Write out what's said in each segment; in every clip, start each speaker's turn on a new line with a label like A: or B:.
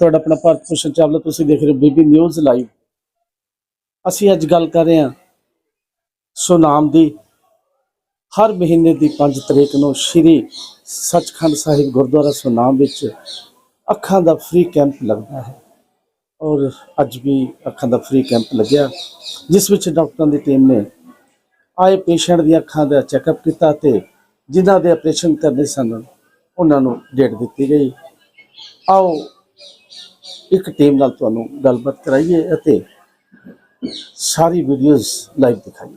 A: ਤੁਹਾਡਾ ਆਪਣਾ ਭਾਰਤ ਭੂਸ਼ਣ ਚਾਵਲਾ ਤੁਸੀਂ ਦੇਖ ਰਹੇ ਹੋ ਬੀਬੀ ਨਿਊਜ਼ ਲਾਈਵ। ਅਸੀਂ ਅੱਜ ਗੱਲ ਕਰ ਰਹੇ ਹਾਂ ਸੁਨਾਮ ਦੀ। ਹਰ ਮਹੀਨੇ ਦੀ 5 ਤਰੀਕ ਨੂੰ ਸ਼੍ਰੀ ਸੱਚਖੰਡ ਸਾਹਿਬ ਗੁਰਦੁਆਰਾ ਸੁਨਾਮ ਵਿੱਚ ਅੱਖਾਂ ਦਾ ਫ੍ਰੀ ਕੈਂਪ ਲੱਗਦਾ ਹੈ। ਔਰ ਅੱਜ ਵੀ ਅੱਖਾਂ ਦਾ ਫ੍ਰੀ ਕੈਂਪ ਲੱਗਿਆ। ਜਿਸ ਵਿੱਚ ਡਾਕਟਰਾਂ ਦੀ ਟੀਮ ਨੇ ਆਏ ਪੇਸ਼ੈਂਟ ਦੀਆਂ ਅੱਖਾਂ ਦਾ ਚੈੱਕਅਪ ਕੀਤਾ ਤੇ ਜਿਨ੍ਹਾਂ ਦੇ ਆਪਰੇਸ਼ਨ ਕਰਨੇ ਸਨ, ਉਹਨਾਂ ਨੂੰ ਡੇਟ ਦਿੱਤੀ ਗਈ। ਆਓ ਇੱਕ ਟੀਮ ਨਾਲ ਤੁਹਾਨੂੰ ਗੱਲਬਾਤ ਕਰਾਈਏ ਅਤੇ ਸਾਰੀ ਵੀਡੀਓਜ਼ ਲਾਈਵ ਦਿਖਾਈਏ।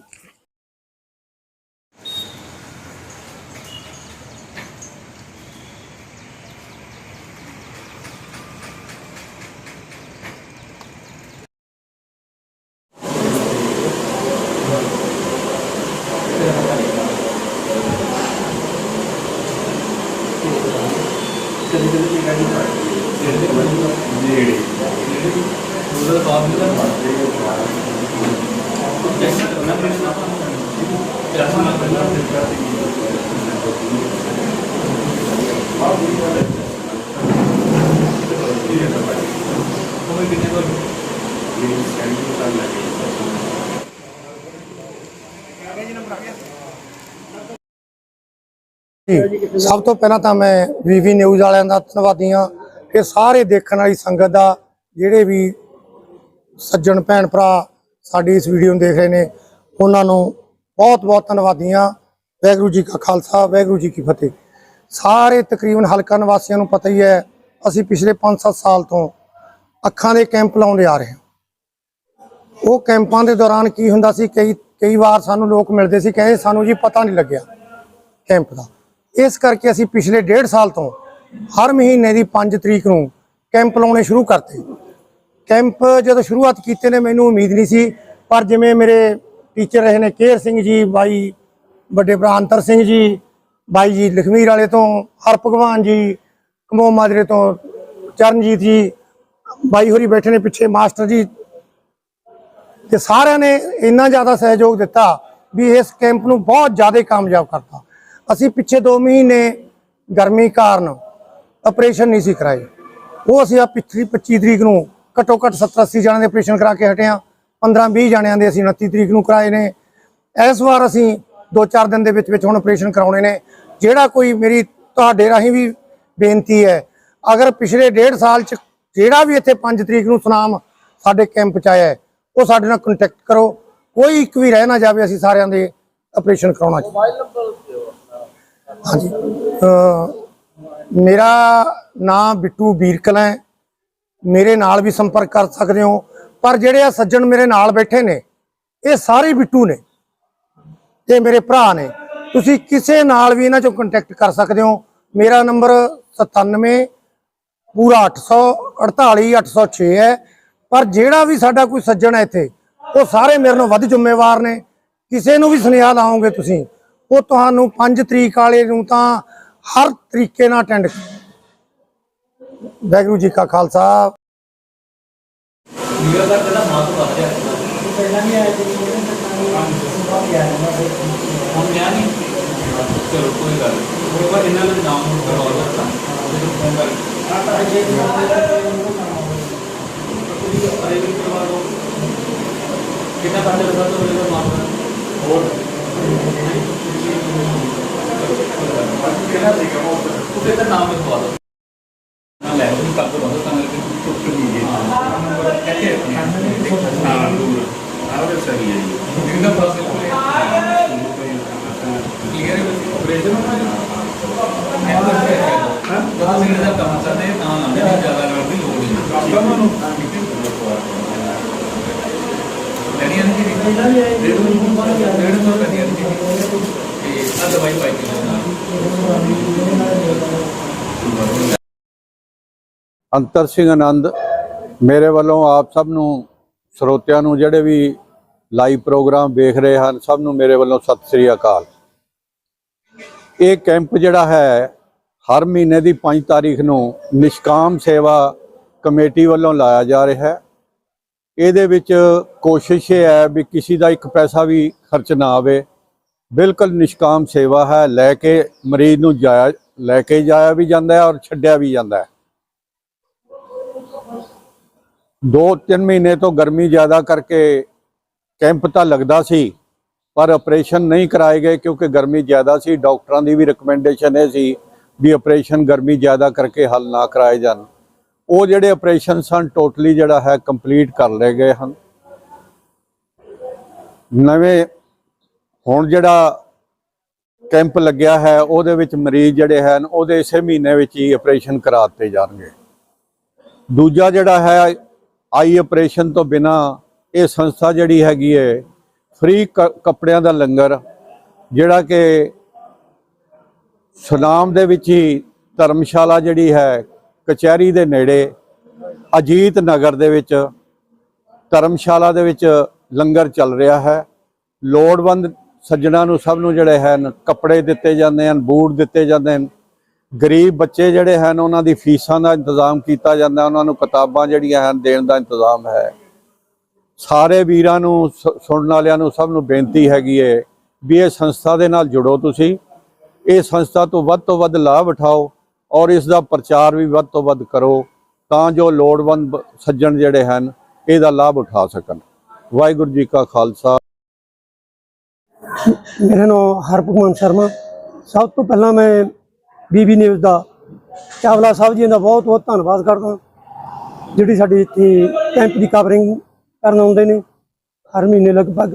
B: ਜੀ, ਸਭ ਤੋਂ ਪਹਿਲਾਂ ਤਾਂ ਮੈਂ ਵੀਵੀ ਨਿਊਜ਼ ਵਾਲਿਆਂ ਦਾ ਧੰਨਵਾਦੀ ਹਾਂ ਕਿ ਸਾਰੇ ਦੇਖਣ ਵਾਲੀ ਸੰਗਤ ਦਾ ਜਿਹੜੇ ਵੀ ਸੱਜਣ ਭੈਣ ਭਰਾ ਸਾਡੀ ਇਸ ਵੀਡੀਓ ਨੂੰ ਦੇਖ ਰਹੇ ਨੇ, ਉਹਨਾਂ ਨੂੰ ਬਹੁਤ ਬਹੁਤ ਧੰਨਵਾਦੀ ਹਾਂ ਵਾਹਿਗੁਰੂ ਜੀ ਕਾ ਖਾਲਸਾ, ਵਾਹਿਗੁਰੂ ਜੀ ਕੀ ਫਤਿਹ। ਸਾਰੇ ਤਕਰੀਬਨ ਹਲਕਾ ਨਿਵਾਸੀਆਂ ਨੂੰ ਪਤਾ ਹੀ ਹੈ, ਅਸੀਂ ਪਿਛਲੇ 5-7 ਸਾਲ ਤੋਂ ਅੱਖਾਂ ਦੇ ਕੈਂਪ ਲਾਉਂਦੇ ਆ ਰਹੇ ਹਾਂ। ਉਹ ਕੈਂਪਾਂ ਦੇ ਦੌਰਾਨ ਕੀ ਹੁੰਦਾ ਸੀ, ਕਈ ਕਈ ਵਾਰ ਸਾਨੂੰ ਲੋਕ ਮਿਲਦੇ ਸੀ, ਕਹਿੰਦੇ ਸਾਨੂੰ ਜੀ ਪਤਾ ਨਹੀਂ ਲੱਗਿਆ ਕੈਂਪ ਦਾ। ਇਸ ਕਰਕੇ ਅਸੀਂ ਪਿਛਲੇ ਡੇਢ ਸਾਲ ਤੋਂ ਹਰ ਮਹੀਨੇ ਦੀ 5 ਤਰੀਕ ਨੂੰ ਕੈਂਪ ਲਾਉਣੇ ਸ਼ੁਰੂ ਕਰਤੇ। ਕੈਂਪ ਜਦੋਂ ਸ਼ੁਰੂਆਤ ਕੀਤੇ ਨੇ, ਮੈਨੂੰ ਉਮੀਦ ਨਹੀਂ ਸੀ। ਪਰ ਜਿਵੇਂ ਮੇਰੇ ਟੀਚਰ ਰਹੇ ਨੇ, ਕੇਰ ਸਿੰਘ ਜੀ, ਬਾਈ ਵੱਡੇ ਭਰਾ ਅੰਤਰ ਸਿੰਘ ਜੀ, ਬਾਈ ਜੀ ਲਖਮੀਰ ਵਾਲੇ ਤੋਂ ਹਰ ਭਗਵਾਨ ਜੀ, ਕਮੋ ਮਾਜਰੇ ਤੋਂ, ਚਰਨਜੀਤ ਜੀ, ਬਾਈ ਹੋਰੀ ਬੈਠੇ ਨੇ ਪਿੱਛੇ, ਮਾਸਟਰ ਜੀ। ਤੇ ਸਾਰਿਆਂ ਨੇ ਇੰਨਾ ਜ਼ਿਆਦਾ ਸਹਿਯੋਗ ਦਿੱਤਾ ਵੀ ਇਸ ਕੈਂਪ ਨੂੰ ਬਹੁਤ ਜ਼ਿਆਦਾ ਕਾਮਯਾਬ ਕਰਤਾ। ਅਸੀਂ ਪਿੱਛੇ 2 ਮਹੀਨੇ ਗਰਮੀ ਕਾਰਨ ਆਪਰੇਸ਼ਨ ਨਹੀਂ ਸੀ ਕਰਾਏ। ਉਹ ਅਸੀਂ ਆ ਪਿਛਲੀ 25 ਤਰੀਕ ਨੂੰ ਘੱਟੋ ਘੱਟ 70 80 ਜਣਿਆਂ ਦੇ ਆਪਰੇਸ਼ਨ ਕਰਾ ਕੇ ਹਟੇ ਹਾਂ। 15 20 ਜਣਿਆਂ ਦੇ ਅਸੀਂ 29 ਤਰੀਕ ਨੂੰ ਕਰਾਏ ਨੇ। ਇਸ ਵਾਰ ਅਸੀਂ 2-4 ਦਿਨ ਦੇ ਵਿੱਚ ਵਿੱਚ ਹੁਣ ਆਪਰੇਸ਼ਨ ਕਰਾਉਣੇ ਨੇ। ਜਿਹੜਾ ਕੋਈ ਮੇਰੀ ਤੁਹਾਡੇ ਰਾਹੀਂ ਵੀ ਬੇਨਤੀ ਹੈ ਅਗਰ ਪਿਛਲੇ ਡੇਢ ਸਾਲ ਚ ਜਿਹੜਾ ਵੀ ਇੱਥੇ 5 ਤਰੀਕ ਨੂੰ ਸੁਨਾਮ ਸਾਡੇ ਕੈਂਪ ਚ ਆਇਆ ਉਹ ਸਾਡੇ ਨਾਲ ਕੰਟੈਕਟ ਕਰੋ। ਕੋਈ ਇੱਕ ਵੀ ਰਹਿ ਨਾ ਜਾਵੇ ਅਸੀਂ ਸਾਰਿਆਂ ਦੇ ਆਪਰੇਸ਼ਨ ਕਰਾਉਣਾ ਚਾਹੁੰਦੇ ਹਾਂਜੀ। ਮੇਰਾ ਨਾਮ ਬਿੱਟੂ ਵੀਰਕਲਾ ਹੈ। ਮੇਰੇ ਨਾਲ ਵੀ ਸੰਪਰਕ ਕਰ ਸਕਦੇ ਹੋ, ਪਰ ਜਿਹੜੇ ਆ ਸੱਜਣ ਮੇਰੇ ਨਾਲ ਬੈਠੇ ਨੇ, ਇਹ ਸਾਰੇ ਬਿੱਟੂ ਨੇ ਤੇ ਮੇਰੇ ਭਰਾ ਨੇ। ਤੁਸੀਂ ਕਿਸੇ ਨਾਲ ਵੀ ਇਹਨਾਂ ਚੋਂ ਕੰਟੈਕਟ ਕਰ ਸਕਦੇ ਹੋ। ਮੇਰਾ ਨੰਬਰ 97 ਪੂਰਾ 848 806 ਹੈ। ਪਰ ਜਿਹੜਾ ਵੀ ਸਾਡਾ ਕੋਈ ਸੱਜਣ ਹੈ ਇੱਥੇ, ਉਹ ਸਾਰੇ ਮੇਰੇ ਨਾਲੋਂ ਵੱਧ ਜ਼ਿੰਮੇਵਾਰ ਨੇ। ਕਿਸੇ ਨੂੰ ਵੀ ਸੁਨੇਹਾ ਲਾਓਗੇ ਤੁਸੀਂ। ਉਹ ਤੁਹਾਨੂੰ 5 ਤਰੀਕ ਵਾਲੇ ਨੂੰ ਤਾਂ ਹਰ ਤਰੀਕੇ ਨਾਲ ਅਟੈਂਡ ਵਾਹਿਗੁਰੂ ਜੀ ਕਾ ਖਾਲਸਾ।
C: ਕਿੰਨਾ ਖਰਚਾ ਲੱਗਾ ਤਾਂ ਉਹਦਾ ਮਾਫ ਹੋਰ? ਕਿੰਨਾ ਸੀਗਾ ਉਹ ਉਹਦੇ ਤਾਂ ਨਾਮ ਲਿਖਵਾ ਦਿਓ। ਨਾ ਲੈ ਉਹ ਕਰ ਦੋ ਬੰਦ ਤਾਂ ਕਿ ਟੁੱਟ ਨਹੀਂ ਜੇ ਨੰਬਰ
D: ਅੰਤਰ ਸਿੰਘ ਆਨੰਦ, ਮੇਰੇ ਵੱਲੋਂ ਆਪ ਸਭ ਨੂੰ, ਸਰੋਤਿਆਂ ਨੂੰ ਜਿਹੜੇ ਵੀ ਲਾਈਵ ਪ੍ਰੋਗਰਾਮ ਵੇਖ ਰਹੇ ਹਨ, ਸਭ ਨੂੰ ਮੇਰੇ ਵੱਲੋਂ ਸਤਿ ਸ੍ਰੀ ਅਕਾਲ। ਇਹ ਕੈਂਪ ਜਿਹੜਾ ਹੈ, ਹਰ ਮਹੀਨੇ ਦੀ 5 ਤਾਰੀਖ ਨੂੰ ਨਿਸ਼ਕਾਮ ਸੇਵਾ ਕਮੇਟੀ ਵੱਲੋਂ ਲਾਇਆ ਜਾ ਰਿਹਾ ਹੈ। ਇਹਦੇ ਵਿੱਚ ਕੋਸ਼ਿਸ਼ ਇਹ ਹੈ ਵੀ ਕਿਸੇ ਦਾ ਇੱਕ ਪੈਸਾ ਵੀ ਖਰਚ ਨਾ ਆਵੇ। ਬਿਲਕੁਲ ਨਿਸ਼ਕਾਮ ਸੇਵਾ ਹੈ, ਲੈ ਕੇ ਮਰੀਜ਼ ਨੂੰ ਜਾਇਆ, ਲੈ ਕੇ ਜਾਇਆ ਵੀ ਜਾਂਦਾ ਹੈ ਔਰ ਛੱਡਿਆ ਵੀ ਜਾਂਦਾ ਹੈ। ਦੋ ਤਿੰਨ ਮਹੀਨੇ ਤੋਂ ਗਰਮੀ ਜ਼ਿਆਦਾ ਕਰਕੇ ਕੈਂਪ ਤਾਂ ਲੱਗਦਾ ਸੀ, ਪਰ ਆਪਰੇਸ਼ਨ ਨਹੀਂ ਕਰਾਏ ਗਏ ਕਿਉਂਕਿ ਗਰਮੀ ਜ਼ਿਆਦਾ ਸੀ। ਡਾਕਟਰਾਂ ਦੀ ਵੀ ਰეკਮੈਂਡੇਸ਼ਨ ਇਹ ਸੀ ਵੀ ਆਪਰੇਸ਼ਨ ਗਰਮੀ ਜ਼ਿਆਦਾ ਕਰਕੇ ਹੱਲ ਨਾ ਕਰਾਏ ਜਾਣ। ਉਹ ਜਿਹੜੇ ਆਪਰੇਸ਼ਨ ਸਨ, ਟੋਟਲੀ ਜਿਹੜਾ ਹੈ ਕੰਪਲੀਟ ਕਰ ਲਏ ਗਏ ਹਨ। ਨਵੇਂ ਹੁਣ ਜਿਹੜਾ ਕੈਂਪ ਲੱਗਿਆ ਹੈ, ਉਹਦੇ ਵਿੱਚ ਮਰੀਜ਼ ਜਿਹੜੇ ਹਨ, ਉਹਦੇ ਇਸੇ ਮਹੀਨੇ ਵਿੱਚ ਹੀ ਆਪਰੇਸ਼ਨ ਕਰਾ ਦਿੱਤੇ ਜਾਣਗੇ। ਦੂਜਾ ਜਿਹੜਾ ਹੈ ਆਈ ਆਪਰੇਸ਼ਨ ਤੋਂ ਬਿਨਾ ਇਹ ਸੰਸਥਾ ਜਿਹੜੀ ਹੈਗੀ ਹੈ ਫ੍ਰੀ ਕੱਪੜਿਆਂ ਦਾ ਲੰਗਰ, ਜਿਹੜਾ ਕਿ ਸੁਨਾਮ ਦੇ ਵਿੱਚ ਹੀ ਧਰਮਸ਼ਾਲਾ ਜਿਹੜੀ ਹੈ, ਕਚਹਿਰੀ ਦੇ ਨੇੜੇ, ਅਜੀਤ ਨਗਰ ਦੇ ਵਿੱਚ, ਧਰਮਸ਼ਾਲਾ ਦੇ ਵਿੱਚ ਲੰਗਰ ਚੱਲ ਰਿਹਾ ਹੈ। ਲੋੜਵੰਦ ਸੱਜਣਾ ਨੂੰ ਸਭ ਨੂੰ ਜਿਹੜੇ ਹਨ, ਕੱਪੜੇ ਦਿੱਤੇ ਜਾਂਦੇ ਹਨ, ਬੂਟ ਦਿੱਤੇ ਜਾਂਦੇ ਹਨ। ਗਰੀਬ ਬੱਚੇ ਜਿਹੜੇ ਹਨ, ਉਹਨਾਂ ਦੀ ਫੀਸਾਂ ਦਾ ਇੰਤਜ਼ਾਮ ਕੀਤਾ ਜਾਂਦਾ, ਉਹਨਾਂ ਨੂੰ ਕਿਤਾਬਾਂ ਜਿਹੜੀਆਂ ਹਨ, ਦੇਣ ਦਾ ਇੰਤਜ਼ਾਮ ਹੈ। ਸਾਰੇ ਵੀਰਾਂ ਨੂੰ, ਸ- ਸੁਣਨ ਵਾਲਿਆਂ ਨੂੰ ਸਭ ਨੂੰ ਬੇਨਤੀ ਹੈਗੀ ਹੈ ਵੀ ਇਹ ਸੰਸਥਾ ਦੇ ਨਾਲ ਜੁੜੋ ਤੁਸੀਂ। ਇਹ ਸੰਸਥਾ ਤੋਂ ਵੱਧ ਤੋਂ ਵੱਧ ਲਾਭ ਉਠਾਓ ਔਰ ਇਸ ਦਾ ਪ੍ਰਚਾਰ ਵੀ ਵੱਧ ਤੋਂ ਵੱਧ ਕਰੋ ਤਾਂ ਜੋ ਲੋੜਵੰਦ ਸੱਜਣ ਜਿਹੜੇ ਹਨ, ਇਹਦਾ ਲਾਭ ਉਠਾ ਸਕਣ। ਵਾਹਿਗੁਰੂ ਜੀ ਕਾ ਖਾਲਸਾ।
E: ਮੇਰਾ ਨਾਮ ਹਰਭਗਵਾਨ ਸ਼ਰਮਾ। ਸਭ ਤੋਂ ਪਹਿਲਾਂ ਮੈਂ ਬੀਬੀ ਨਿਊਜ਼ ਦਾ। ਚਾਵਲਾ ਸਾਹਿਬ ਜੀ ਦਾ ਬਹੁਤ ਬਹੁਤ ਧੰਨਵਾਦ ਕਰਦਾ ਜਿਹੜੀ ਸਾਡੀ ਇੱਥੇ ਕੈਂਪ ਦੀ ਕਵਰਿੰਗ ਕਰਨ ਆਉਂਦੇ ਨੇ, ਹਰ ਮਹੀਨੇ ਲਗਭਗ।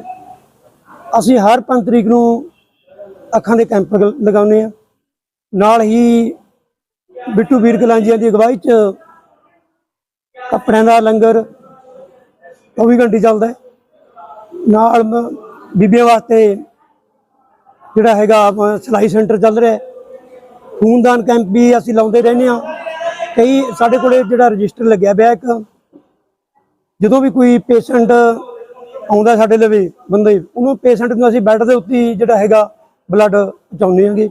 E: ਅਸੀਂ ਹਰ 5 ਤਰੀਕ ਨੂੰ ਅੱਖਾਂ ਦੇ ਕੈਂਪ ਲਗ- ਲਗਾਉਂਦੇ ਆ ਨਾਲ ਹੀ ਬਿੱਟੂ ਵੀਰ ਕਲਾਂਜੀਆਂ ਦੀ ਅਗਵਾਈ 'ਚ ਕੱਪੜਿਆਂ ਦਾ ਲੰਗਰ 24 ਘੰਟੇ ਚੱਲਦਾ ਨਾਲ ਬੀਬੀਆਂ ਵਾਸਤੇ ਜਿਹੜਾ ਹੈਗਾ ਅਹ ਸਿਲਾਈ ਸੈਂਟਰ ਚੱਲ ਰਿਹਾ ਖੂਨਦਾਨ ਕੈਂਪ ਵੀ ਅਸੀਂ ਲਾਉਂਦੇ ਰਹਿੰਦੇ ਆ ਕਈ ਸਾਡੇ ਕੋਲੇ ਜਿਹੜਾ ਰਜਿਸਟਰ ਲੱਗਿਆ ਪਿਆ ਇੱਕ, ਜਦੋਂ ਵੀ ਕੋਈ ਪੇਸ਼ੈਂਟ ਆਉਂਦਾ ਸਾਡੇ ਲਵੇ ਬੰਦੇ, ਉਹਨੂੰ ਪੇਸ਼ੈਂਟ ਨੂੰ ਅਸੀਂ ਬੈੱਡ ਦੇ ਉੱਤੇ ਜਿਹੜਾ ਹੈਗਾ ਬਲੱਡ ਪਹੁੰਚਾਉਂਦੇ ਹਾਂਗੇ।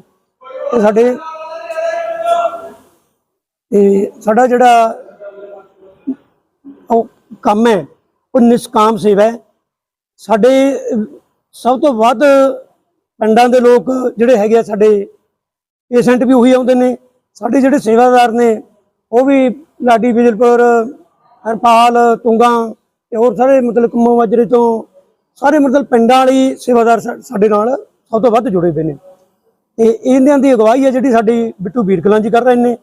E: ਤੇ ਸਾਡੇ ਤੇ ਸਾਡਾ ਜਿਹੜਾ ਉਹ ਕੰਮ ਹੈ, ਉਹ ਨਿਸ਼ਕਾਮ ਸੇਵਾ ਹੈ। ਸਾਡੇ ਸਭ ਤੋਂ ਵੱਧ ਪਿੰਡਾਂ ਦੇ ਲੋਕ ਜਿਹੜੇ ਹੈਗੇ ਆ ਸਾਡੇ ਪੇਸ਼ੈਂਟ ਵੀ ਉਹੀ ਆਉਂਦੇ ਨੇ। ਸਾਡੇ ਜਿਹੜੇ ਸੇਵਾਦਾਰ ਨੇ ਉਹ ਵੀ ਲਾਡੀ ਬਿਜਲਪੁਰ ਹਰਪਾਲ ਤੁੰਗਾ ਤੇ ਹੋਰ ਸਾਰੇ ਮਤਲਬ ਕੰਮੋ ਮਾਜਰੇ ਤੋਂ ਸਾਰੇ ਮਤਲਬ ਪਿੰਡਾਂ ਵਾਲੀ ਸੇਵਾਦਾਰ ਸਾ- ਸਾਡੇ ਨਾਲ ਸਭ ਤੋਂ ਵੱਧ ਜੁੜੇ ਹੋਏ ਨੇ। ਤੇ ਇਹਨਾਂ ਦੀ ਅਗਵਾਈ ਹੈ ਜਿਹੜੀ ਸਾਡੀ ਬਿੱਟੂ ਵੀਰਕਲਾਂ ਜੀ ਕਰ ਰਹੇ ਨੇ।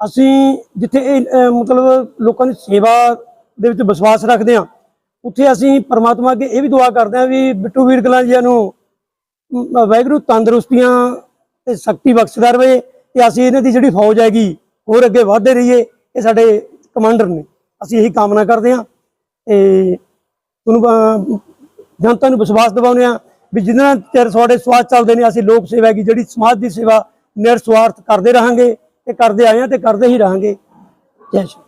E: ਅਸੀਂ ਜਿੱਥੇ ਇਹ ਮਤਲਬ ਲੋਕਾਂ ਦੀ ਸੇਵਾ ਦੇ ਵਿੱਚ ਵਿਸ਼ਵਾਸ ਰੱਖਦੇ ਹਾਂ ਉੱਥੇ ਅਸੀਂ ਪਰਮਾਤਮਾ ਅੱਗੇ ਇਹ ਵੀ ਦੁਆ ਕਰਦੇ ਹਾਂ ਵੀ ਬਿੱਟੂ ਵੀਰਕਲਾਂ ਜੀ ਨੂੰ ਅਮ, ਵਾਹਿਗੁਰੂ ਤੰਦਰੁਸਤੀਆਂ ਤੇ ਸ਼ਕਤੀ ਬਖਸ਼ਦਾ ਰਵੇ ਤੇ ਅਸੀਂ ਇਹਨਾਂ ਦੀ ਜਿਹੜੀ ਫੌਜ ਹੈਗੀ ਹੋਰ ਅੱਗੇ ਵਧਦੇ ਰਹੀਏ ਇਹ ਸਾਡੇ ਕਮਾਂਡਰ ਨੇ। ਅਸੀਂ ਇਹੀ ਕਾਮਨਾ ਕਰਦੇ ਹਾਂ ਤੇ ਤੁਹਾਨੂੰ ਅਹ, ਜਨਤਾ ਨੂੰ ਵਿਸ਼ਵਾਸ ਦਿਵਾਉਂਦੇ ਹਾਂ ਵੀ ਜਿੰਨਾ ਚਿਰ ਤੁਹਾਡੇ ਸਵਾਦ ਚੱਲਦੇ ਨੇ ਅਸੀਂ ਲੋਕ ਸੇਵਾ ਕੀ ਜਿਹੜੀ ਸਮਾਜ ਦੀ ਸੇਵਾ ਨਿਰਸਵਾਰਥ ਕਰਦੇ ਰਹਾਂਗੇ ਤੇ ਕਰਦੇ ਆਏ ਹਾਂ ਤੇ ਕਰਦੇ ਹੀ ਰਹਾਂਗੇ। ਜੈ ਸ਼੍ਰੀ